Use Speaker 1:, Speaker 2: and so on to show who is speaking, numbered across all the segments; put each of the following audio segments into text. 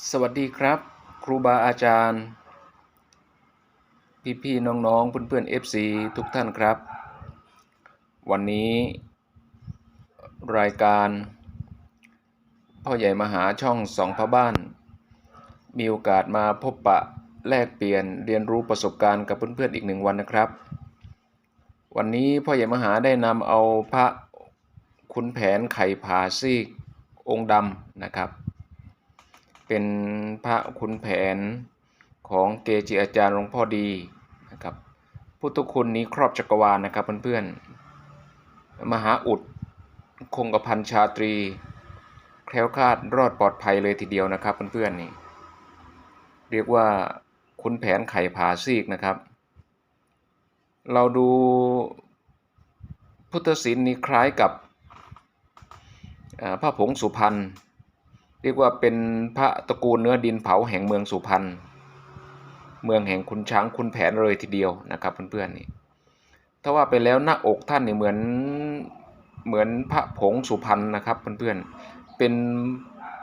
Speaker 1: สวัสดีครับ ครูบาอาจารย์ พี่ๆน้องๆเพื่อนๆ FC ทุกท่านครับ วันนี้รายการพ่อใหญ่มหาช่องสองพระบ้าน มีโอกาสมาพบปะแลกเปลี่ยนเรียนรู้ประสบการณ์กับเพื่อนๆอีกหนึ่งวันนะครับ วันนี้พ่อใหญ่มหาได้นำเอาพระขุนแผนไข่ผาซีกองค์ดำนะครับ เป็นพระขุนแผนของเกจิอาจารย์หลวงพ่อดีนะครับพุทธคุณนี้ครอบจักรวาลนะครับเพื่อนๆมหาอุดคงกระพันชาตรี แคล้วคลาดรอดปลอดภัยเลยทีเดียวนะครับเพื่อนๆนี่เรียกว่าขุนแผนไข่ผาซีกนะครับ เราดูพุทธศิลป์นี้คล้ายกับอ่าพระผงสุพรรณ เรียกว่าเป็นพระตระกูลเนื้อดินเผาแห่งเมืองสุพรรณเมืองแห่งคุณช้างคุณแผนเลยทีเดียวนะครับเพื่อนๆนี่ถ้าว่าไปแล้วหน้าอกท่านนี่เหมือนเหมือนพระผงสุพรรณนะครับเพื่อนๆเป็น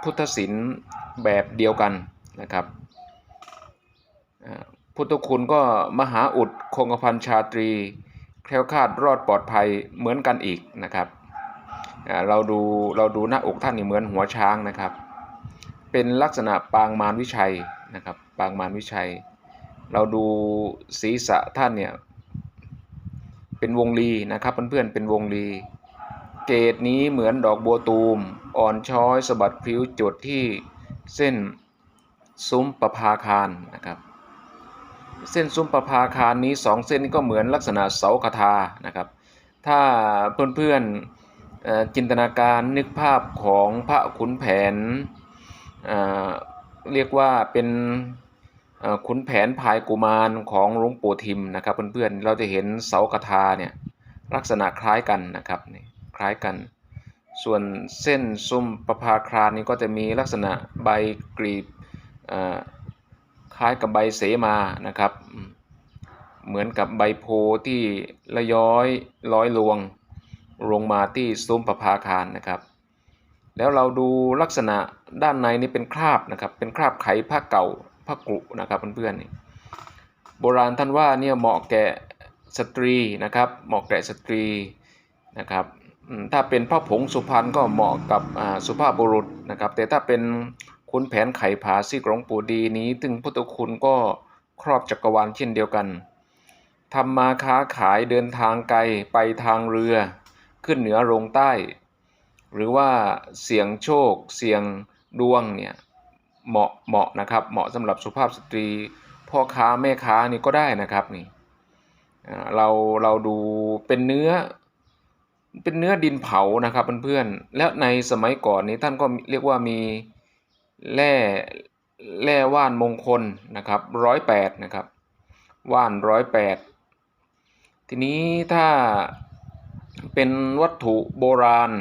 Speaker 1: พุทธศิลป์แบบเดียวกันนะครับพุทธคุณก็มหาอุดคงกระพันชาตรี แคล้วคลาดรอดปลอดภัยเหมือนกันอีกนะครับเราดูเราดูหน้าอกท่านนี่เหมือนหัวช้างนะครับ เป็นลักษณะปางมารวิชัยนะครับปางมารวิชัย เราดูศีรษะท่านเนี่ยเป็นวงลีนะครับเพื่อนๆเป็นวงลีเกตนี้เหมือนดอกบัวตูม อ่อนช้อยสะบัดพลิ้วจุดที่เส้นซุ้มประภาคารนะครับ เส้นซุ้มประภาคารนี้สองเส้นนี้ก็เหมือนลักษณะเสาคาทานะครับ ถ้าเพื่อนๆเอ่อจินตนาการนึกภาพของพระขุนแผน เรียกว่าเป็นขุนแผนพายกุมารของหลวงปู่ทิมนะครับเพื่อนๆเราจะเห็นเสากทาเนี่ยลักษณะคล้ายกันนะครับนี่คล้ายกัน ส่วนเส้นซุ้มประภาคารนี้ก็จะมีลักษณะใบกรีบคล้ายกับใบเสมานะครับเหมือนกับใบโพที่ละย้อยร้อยลวงลงมาที่ซุ้มประภาคารนะครับ แล้วเราดูลักษณะด้านในนี่เป็นคราบนะครับ เป็นคราบไขผ้าเก่าผ้ากรุนะครับเพื่อนๆนี่โบราณท่านว่าเนี่ยเหมาะแก่สตรีนะครับ เหมาะแก่สตรีนะครับ ถ้าเป็นพระผงสุพรรณก็เหมาะกับสุภาพบุรุษนะครับ แต่ถ้าเป็นคุณแผนไข่ผาซี่กรงปูดีนี้ถึงพุทธคุณก็ครอบจักรวาลเช่นเดียวกันทำมาค้าขายเดินทางไกลไปทางเรือ ขึ้นเหนือลงใต้ หรือว่าเสียงโชค เสียงดวงเนี่ยเหมาะเหมาะนะครับ เหมาะสำหรับสุภาพสตรี พ่อค้าแม่ค้านี่ก็ได้นะครับนี่เราเราดูเป็นเนื้อเป็นเนื้อดินเผานะครับเพื่อนๆแล้วในสมัยก่อนนี้ท่านก็เรียกว่ามีแร่แร่ว่านมงคลนะครับร้อยแปดนะครับว่านร้อยแปดทีนี้ถ้าเป็นวัตถุโบราณ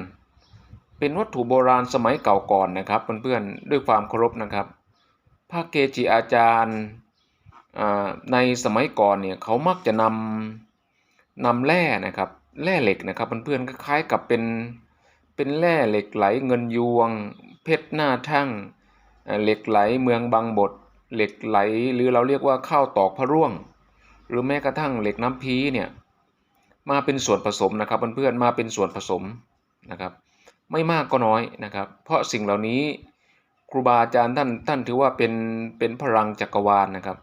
Speaker 1: เป็นวัตถุโบราณสมัยเก่าก่อนนะครับเพื่อนๆด้วยความเคารพนะครับพระเกจิอาจารย์ในสมัยก่อนเนี่ยเขามักจะนำนำแร่นะครับแร่เหล็กนะครับเพื่อนๆคล้ายๆกับเป็นเป็นแร่เหล็กไหลเงินยวง เพชรหน้าทั่งเหล็กไหลเมืองบางบทเหล็กไหลหรือเราเรียกว่าข้าวตอกพระร่วง หรือแม้กระทั่งเหล็กน้ำพีเนี่ยมาเป็นส่วนผสมนะครับเพื่อนๆมาเป็นส่วนผสมนะครับ ไม่มากก็น้อยนะครับ เพราะสิ่งเหล่านี้ครูบาอาจารย์ท่านท่านถือว่าเป็นเป็นพลังจักรวาลนะครับ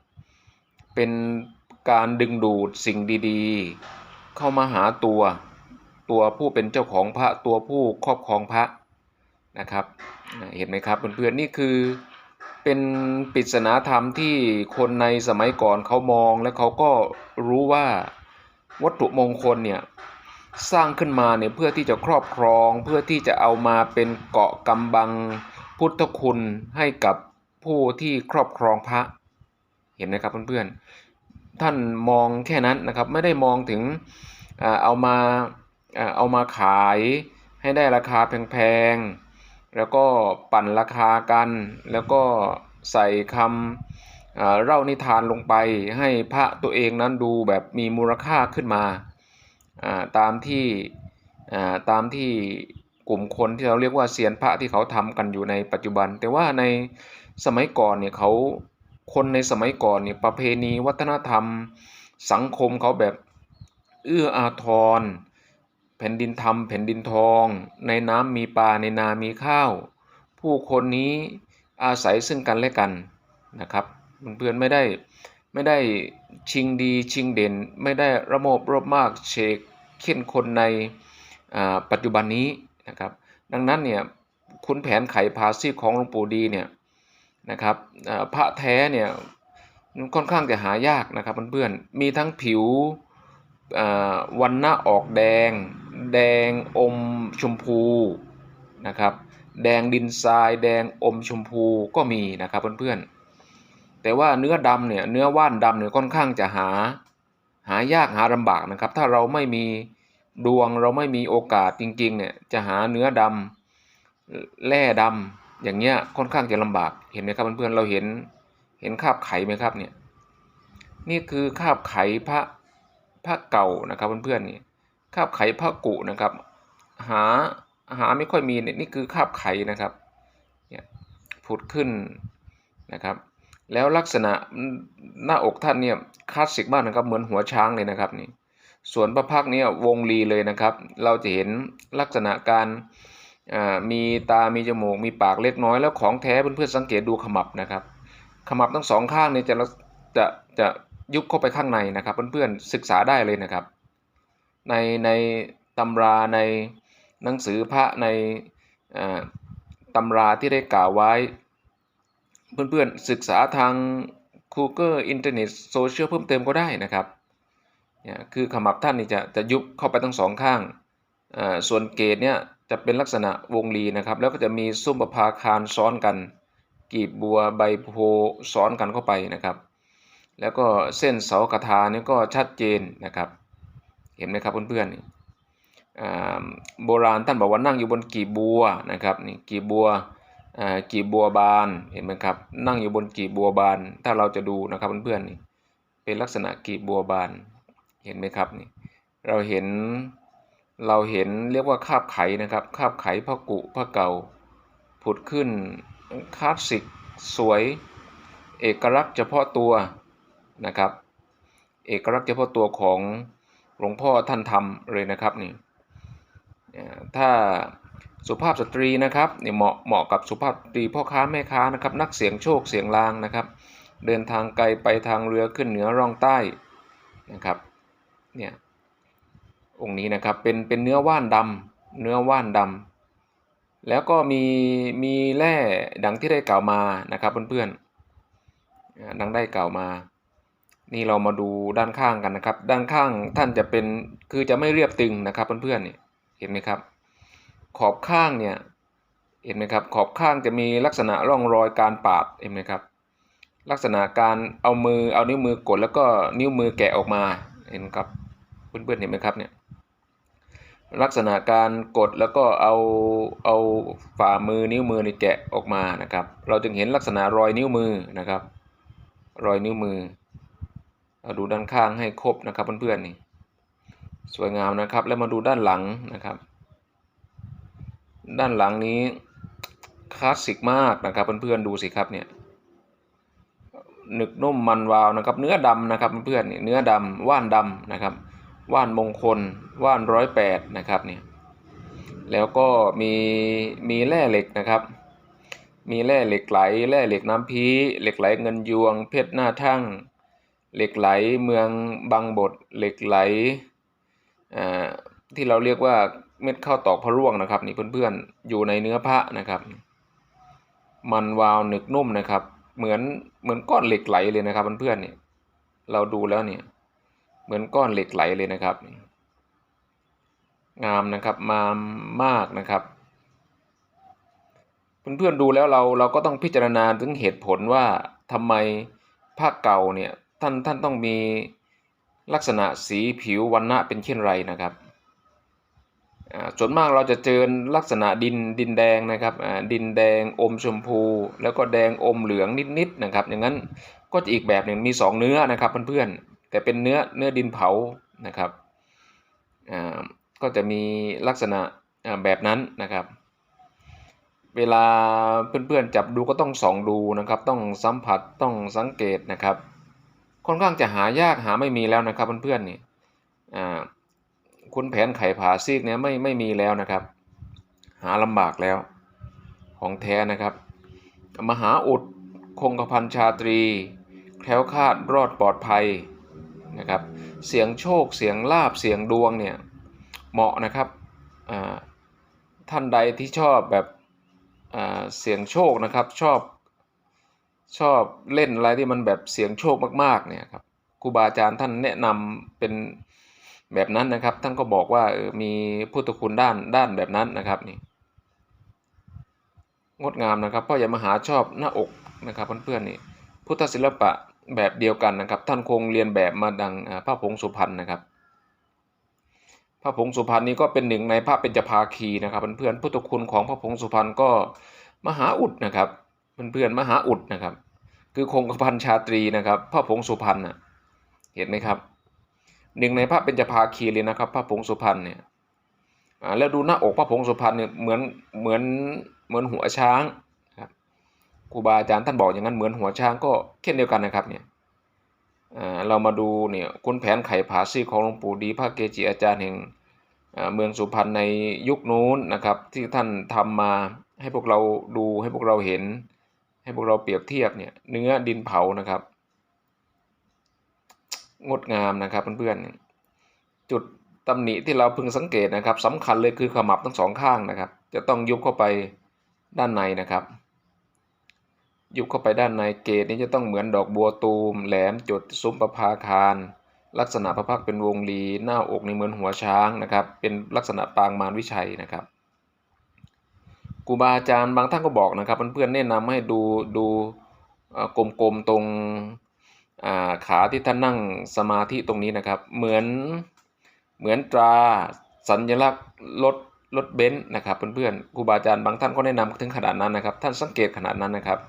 Speaker 1: เป็นการดึงดูดสิ่งดีๆ เข้ามาหาตัวตัวผู้เป็นเจ้าของพระตัวผู้ครอบครองพระนะครับเห็นไหมครับเพื่อนๆนี่คือเป็นปริศนาธรรมที่คนในสมัยก่อนเขามองและเขาก็รู้ว่าวัตถุมงคลเนี่ย สร้างขึ้นมาเนี่ยเพื่อที่จะครอบครอง เพื่อที่จะเอามาเป็นเกาะกำบังพุทธคุณให้กับผู้ที่ครอบครองพระ เห็นไหมครับเพื่อนๆ ท่านมองแค่นั้นนะครับไม่ได้มองถึงเอามาเอามาขายให้ได้ราคาแพงๆ แล้วก็ปั่นราคากัน แล้วก็ใส่คำเล่านิทานลงไปให้พระตัวเองนั้นดูแบบมีมูลค่าขึ้นมา ตามที่ตามที่กลุ่มคนที่เราเรียกว่าเซียนพระที่เขาทำกันอยู่ในปัจจุบัน แต่ว่าในสมัยก่อนเนี่ยเขาคนในสมัยก่อนเนี่ยประเพณีวัฒนธรรม สังคมเขาแบบเอื้ออาทร แผ่นดินธรรม แผ่นดินทอง ในน้ำมีปลาในนามีข้าว ผู้คนนี้อาศัยซึ่งกันและกันนะครับเพื่อนๆไม่ได้ ไม่ได้ชิงดีชิงเด่น ไม่ได้ระโมบรบมากเชกเข้นคนในปัจจุบันนี้นะครับ ดังนั้นเนี่ยคุณแผนไขภาษีของหลวงปู่ดีเนี่ยนะครับพระแท้เนี่ยค่อนข้างจะหายากนะครับเพื่อนๆมีทั้งผิววันหน้าออกแดง แดงอมชมพูนะครับ แดงดินทราย แดงอมชมพูก็มีนะครับเพื่อนๆ แต่ว่าเนื้อดำเนี่ยเนื้อว่านดำเนี่ยค่อนข้างจะหา หายากหาลำบากนะครับ ถ้าเราไม่มีดวงเราไม่มีโอกาสจริงๆเนี่ยจะหาเนื้อดำแร่ดำอย่างเงี้ยค่อนข้างจะลำบากเห็นไหมครับเพื่อนๆเราเห็นเห็นคราบไขไหมครับเนี่ยนี่คือคราบไขพระพระเก่านะครับเพื่อนๆนี่คราบไขพระกุนะครับ หาหาไม่ค่อยมีเนี่ยนี่คือคราบไขนะครับเนี่ยผุดขึ้นนะครับ แล้วลักษณะหน้าอกท่านเนี่ยคลาสสิกมากนะครับเหมือนหัวช้างเลยนะครับนี่ส่วนพระพักเนี่ยวงลีเลยนะครับ เราจะเห็นลักษณะการมีตา มีจมูก มีปากเล็กน้อย แล้วของแท้เพื่อนๆสังเกตดูขมับนะครับ ขมับทั้งสองข้างเนี่ยจะจะจะยุบเข้าไปข้างในนะครับเพื่อนๆศึกษาได้เลยนะครับ ในในตำราในหนังสือพระในตำราที่ได้กล่าวไว้ เพื่อนๆ ศึกษาทาง Google อินเทอร์เน็ตโซเชียลเพิ่มเติมก็ได้นะครับเนี่ยคือขมับท่านนี่จะจะยุบเข้าไปทั้งสองข้างส่วนเกตเนี่ยจะเป็นลักษณะวงรีนะครับ แล้วก็จะมีซุ้มประภาคารซ้อนกัน กีบบัวใบโพซ้อนกันเข้าไปนะครับ แล้วก็เส้นเสากระทานี่ก็ชัดเจนนะครับ เห็นไหมครับเพื่อนๆโบราณท่านบอกว่านั่งอยู่บนกีบบัวนะครับนี่กีบบัว กีบบัวบานเห็นไหมครับ นั่งอยู่บนกีบบัวบาน ถ้าเราจะดูนะครับเพื่อนๆนี่เป็นลักษณะกีบบัวบานเห็นไหมครับนี่เราเห็นเราเห็นเรียกว่าคาบไข่นะครับคาบไข่พระกุพระเก่า ผุดขึ้นคลาสสิกสวย เอกลักษณ์เฉพาะตัวนะครับ เอกลักษณ์เฉพาะตัวของหลวงพ่อท่านทำเลยนะครับนี่ถ้า สุภาพสตรีนะครับเนี่ยเหมาะเหมาะกับสุภาพสตรีพ่อค้าแม่ค้านะครับนักเสียงโชคเสียงลางนะครับ เดินทางไกลไปทางเรือขึ้นเหนือร่องใต้นะครับเนี่ยองค์นี้นะครับเป็นเป็นเนื้อว่านดำเนื้อว่านดำแล้วก็มีมีแร่ดังที่ได้กล่าวมานะครับเพื่อนๆดังได้กล่าวมา นี่เรามาดูด้านข้างกันนะครับ ด้านข้างท่านจะเป็นคือจะไม่เรียบตึงนะครับเพื่อนๆเนี่ยเห็นไหมครับ ขอบข้างเนี่ยเห็นไหมครับขอบข้างจะมีลักษณะร่องรอยการปาดเห็นไหมครับลักษณะการเอามือเอานิ้วมือกดแล้วก็นิ้วมือแกะออกมาเห็นครับเพื่อนๆเห็นไหมครับเนี่ยลักษณะการกดแล้วก็เอาเอาฝ่ามือนิ้วมือนี่แกะออกมานะครับ เราจึงเห็นลักษณะรอยนิ้วมือนะครับ รอยนิ้วมือเราดูด้านข้างให้ครบนะครับเพื่อนๆนี่สวยงามนะครับแล้วมาดูด้านหลังนะครับ ด้านหลังนี้คลาสสิกมากนะครับเพื่อนๆดูสิครับเนี่ยหนึกนุ่มมันวาวนะครับ เนื้อดำนะครับเพื่อนๆนี่เนื้อดำว่านดำนะครับ ว่านมงคลว่านร้อยแปดนะครับเนี่ยแล้วก็มีมีแร่เหล็กนะครับ มีแร่เหล็กไหลแร่เหล็กน้ำพีเหล็กไหลเงินยวง เพชรหน้าทั่ง เหล็กไหลเมืองบางบทเหล็กไหลอ่าที่เราเรียกว่า เม็ดข้าวตอกพระร่วงนะครับ นี่เพื่อนๆอยู่ในเนื้อพระนะครับ มันวาวหนึกนุ่มนะครับ เหมือนเหมือนก้อนเหล็กไหลเลยนะครับเพื่อนๆเนี่ยเราดูแล้วเนี่ย เหมือนก้อนเหล็กไหลเลยนะครับ งามนะครับมามากนะครับ เพื่อนๆดูแล้วเราเราก็ต้องพิจารณาถึงเหตุผลว่าทำไมภาคเก่าเนี่ยท่านท่านต้องมีลักษณะสีผิววันณะเป็นเช่นไรนะครับ ส่วนมากเราจะเจอลักษณะดินดินแดงนะครับดินแดงอมชมพู แล้วก็แดงอมเหลืองนิดๆนะครับ อย่างนั้นก็จะอีกแบบหนึ่งมี 2 เนื้อนะครับเพื่อนๆแต่เป็นเนื้อเนื้อดินเผานะครับก็จะมีลักษณะแบบนั้นนะครับ เวลาเพื่อนๆจับดูก็ต้องส่องดูนะครับ ต้องสัมผัสต้องสังเกตนะครับค่อนข้างจะหายากหาไม่มีแล้วนะครับเพื่อนๆนี่อ่า คุณแผนไข่ผาซีกเนี่ยไม่ไม่มีแล้วนะครับ หาลำบากแล้วของแท้นะครับ มหาอุดคงกระพันชาตรี แคล้วคาดรอดปลอดภัยนะครับ เสียงโชคเสียงลาบเสียงดวงเนี่ยเหมาะนะครับท่านใดที่ชอบแบบเสียงโชคนะครับชอบชอบเล่นอะไรที่มันแบบเสียงโชคมากๆเนี่ยครับครูบาอาจารย์ท่านแนะนำเป็น แบบนั้นนะครับ ท่านก็บอกว่าออมีพุทธคุณด้านด้านแบบนั้นนะครับนี่งดงามนะครับพ่อใหญ่มหาชอบหน้าอกนะครับเพื่อนๆนี่พุทธศิลปะแบบเดียวกันนะครับ ท่านคงเรียนแบบมาดังพระผงสุพรรณนะครับพระผงสุพรรณนี้ก็เป็นหนึ่งในพระเบญจภาคีนะครับเพื่อนๆพุทธคุณของพระผงสุพรรณก็มหาอุดนะครับเพื่อนๆมหาอุดนะครับ คือคงกระพันชาตรีนะครับพระผงสุพรรณน่ะเห็นไหมครับ หนึ่งในพระเบญจภาคีเลยนะครับ พระผงสุพรรณเนี่ยแล้วดูหน้าอกพระผงสุพรรณเนี่ยเหมือนเหมือนเหมือนหัวช้างครับครูบาอาจารย์ท่านบอกอย่างนั้นเหมือนหัวช้างก็เช่นเดียวกันนะครับเนี่ยอ่าเรามาดูเนี่ยคุณแผนไข่ผาซีของหลวงปู่ดีพระเกจิอาจารย์แห่งเมืองสุพรรณในยุคนู้นนะครับ ที่ท่านทำมาให้พวกเราดูให้พวกเราเห็น ให้พวกเราเปรียบเทียบเนี่ยเนื้อดินเผานะครับ งดงามนะครับเพื่อนๆจุดตำหนิที่เราพึงสังเกตนะครับสำคัญเลยคือขมับทั้งสองข้างนะครับ จะต้องยุบเข้าไปด้านในนะครับ ยุบเข้าไปด้านในเกตนี้จะต้องเหมือนดอกบัวตูม แหลมจุดซุ้มประภาคารลักษณะพระพักเป็นวงรีหน้าอกในเหมือนหัวช้างนะครับ เป็นลักษณะปางมารวิชัยนะครับครูบาอาจารย์บางท่านก็บอกนะครับเพื่อนๆแนะนำให้ดูดูกลมๆตรง ขาที่ท่านนั่งสมาธิตรงนี้นะครับ เหมือนเหมือนตราสัญลักษณ์รถรถเบนซ์นะครับเพื่อนๆครูบาอาจารย์บางท่านก็แนะนำถึงขนาดนั้นนะครับ ท่านสังเกตขนาดนั้นนะครับ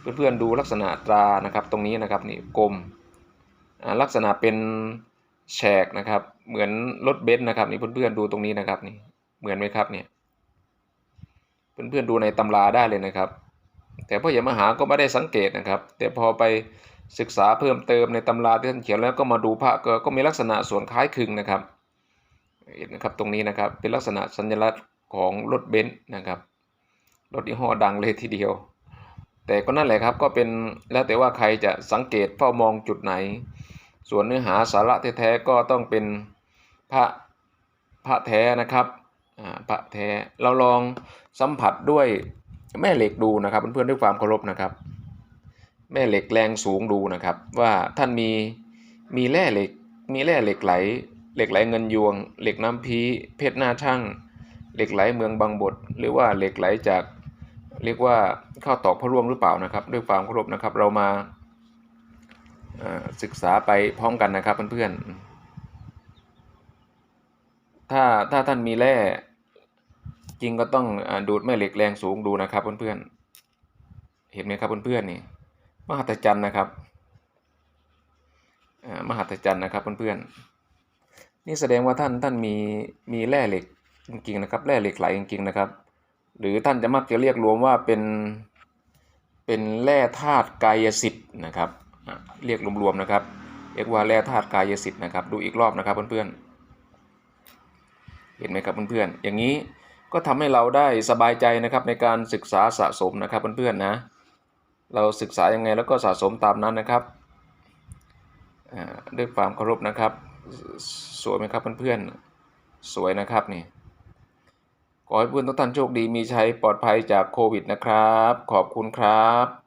Speaker 1: เพื่อนๆดูลักษณะตรานะครับตรงนี้นะครับนี่กลมลักษณะเป็นแฉกนะครับเหมือนรถเบนซ์นะครับนี่เพื่อนๆดูตรงนี้นะครับนี่เหมือนไหมครับเนี่ยเพื่อนๆดูในตำราได้เลยนะครับ แต่พ่อใหญ่มหาก็ไม่ได้สังเกตนะครับ แต่พอไป ศึกษาเพิ่มเติมในตำราที่ท่านเขียนแล้วก็มาดูพระก็ก็มีลักษณะส่วนคล้ายคลึงนะครับเห็นนะครับตรงนี้นะครับเป็นลักษณะสัญลักษณ์ของรถเบนซ์นะครับรถยี่ห้อดังเลยทีเดียว แต่ก็นั่นแหละครับก็เป็นแล้วแต่ว่าใครจะสังเกตเฝ้ามองจุดไหน ส่วนเนื้อหาสาระแท้ๆก็ต้องเป็นพระพระแท้นะครับพระแท้เราลองสัมผัสด้วยแม่เหล็กดูนะครับเพื่อนๆด้วยความเคารพนะครับ แม่เหล็กแรงสูงดูนะครับ ว่าท่านมีมีแร่เหล็ก มีแร่เหล็กไหล เหล็กไหลเงินยวง เหล็กน้ำพีเพชรหน้าช่างเหล็กไหลเมืองบางบท หรือว่าเหล็กไหลจากเรียกว่าเข้าตอกพระร่วงหรือเปล่านะครับ ด้วยความเคารพนะครับเรามาศึกษาไปพร้อมกันนะครับเพื่อนๆถ้าถ้าท่านมีแร่จริงก็ต้องอดูดแม่เหล็กแรงสูงดูนะครับเพื่อนๆเห็นไหมครับเพื่อนๆนี่ มหัศจรรย์นะครับอ่ามหัศจรรย์นะครับเพื่อนๆนี่แสดงว่าท่านท่านมีมีแร่เหล็กจริงๆนะครับแร่เหล็กไหลจริงๆนะครับ หรือท่านจะมักจะเรียกรวมว่าเป็นเป็นแร่ธาตุกายสิทธิ์นะครับเรียกรวมๆนะครับ เรียกว่าแร่ธาตุกายสิทธิ์นะครับ ดูอีกรอบนะครับเพื่อนๆเห็นไหมครับเพื่อนๆอย่างนี้ก็ทำให้เราได้สบายใจนะครับในการศึกษาสะสมนะครับเพื่อนๆนะ เราศึกษายังไงแล้วก็สะสมตามนั้นนะครับอ่าด้วยความเคารพนะครับสสวยไหมครับเพื่อนๆ สวยนะครับนี่ ขอให้เพื่อนทุกท่านโชคดีมีชัยปลอดภัยจากโควิดนะครับ ขอบคุณครับ